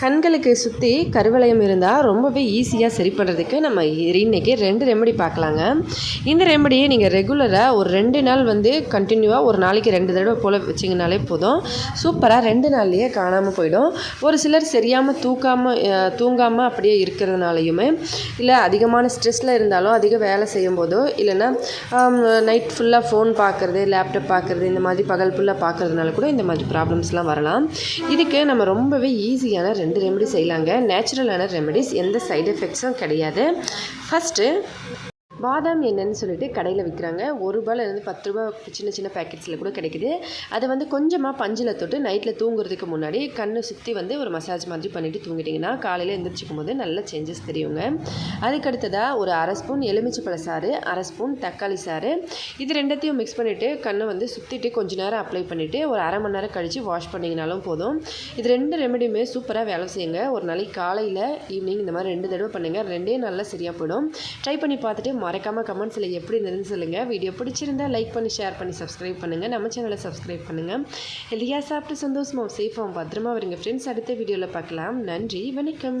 கண்களுக்கு சுற்றி கருவளையம் இருந்தால் ரொம்பவே ஈஸியாக சரி பண்ணுறதுக்கு நம்ம இன்னைக்கு ரெண்டு ரெமெடி பார்க்கலாங்க. இந்த ரெமடியை நீங்கள் ரெகுலராக ஒரு ரெண்டு நாள் வந்து கண்டினியூவாக ஒரு நாளைக்கு ரெண்டு தடவை போல் வச்சிங்கனாலே போதும். சூப்பராக ரெண்டு நாள்லேயே காணாமல் போயிடும். ஒரு சிலர் சரியாமல் தூக்காமல் தூங்காமல் அப்படியே இருக்கிறதுனாலையுமே இல்லை அதிகமான ஸ்ட்ரெஸ்ஸில் இருந்தாலும் அதிக வேலை செய்யும் போதோ இல்லைன்னா நைட் ஃபுல்லாக ஃபோன் பார்க்குறது லேப்டாப் பார்க்குறது இந்த மாதிரி பகல் ஃபுல்லாக பார்க்குறதுனால கூட இந்த மாதிரி ப்ராப்ளம்ஸ்லாம் வரலாம். இதுக்கு நம்ம ரொம்பவே ஈஸியான ரெண்டு ரெமெடி செய்யலாங்க. நேச்சுரலான ரெமெடிஸ் எந்த சைடு எஃபெக்ட்ஸும் கிடையாது. ஃபஸ்ட்டு பாதாம் எண்ணெய்னு சொல்லிட்டு கடையில் விற்கிறாங்க ஒரு ரூபாயிலேருந்து பத்து ரூபா சின்ன சின்ன பேக்கெட்ஸில் கூட கிடைக்குது. அதை வந்து கொஞ்சமாக பஞ்சில் தொட்டு நைட்டில் தூங்குறதுக்கு முன்னாடி கண்ணை சுற்றி வந்து ஒரு மசாஜ் மாதிரி பண்ணிவிட்டு தூங்கிட்டிங்கன்னா காலையில் எந்திரிச்சிக்கும் போது நல்ல சேஞ்சஸ் தெரியுங்க. அதுக்கடுத்ததாக ஒரு அரை ஸ்பூன் எலுமிச்சப்பழ சாறு அரை ஸ்பூன் தக்காளி சாறு. இது ரெண்டத்தையும் மிக்ஸ் பண்ணிவிட்டு கண்ணை வந்து சுற்றிட்டு கொஞ்ச நேரம் அப்ளை பண்ணிவிட்டு ஒரு அரை மணி நேரம் கழித்து வாஷ் பண்ணிங்கனாலும் போதும். இது ரெண்டு ரெமெடியுமே சூப்பராக வேலை செய்யுங்க. ஒரு நாளைக்கு காலையில் ஈவினிங் இந்த மாதிரி ரெண்டு தடவை பண்ணுங்கள் ரெண்டே நல்லா சரியாக போயிடும். ட்ரை பண்ணி பார்த்துட்டு மறக்காமல் கமெண்ட்ஸில் எப்படி இருந்ததுன்னு சொல்லுங்கள் வீடியோ பிடிச்சிருந்தா லைக் பண்ணி ஷேர் பண்ணி சப்ஸ்கிரைப் பண்ணுங்கள் நம்ம சேனலை சப்ஸ்கிரைப் பண்ணுங்கள் ஹெல்தியாக சாப்பிட்டு சந்தோஷமாக சேஃபாகவும் பத்திரமா வருங்க ஃப்ரெண்ட்ஸ் அடுத்த வீடியோவில் பார்க்கலாம். நன்றி வணக்கம்.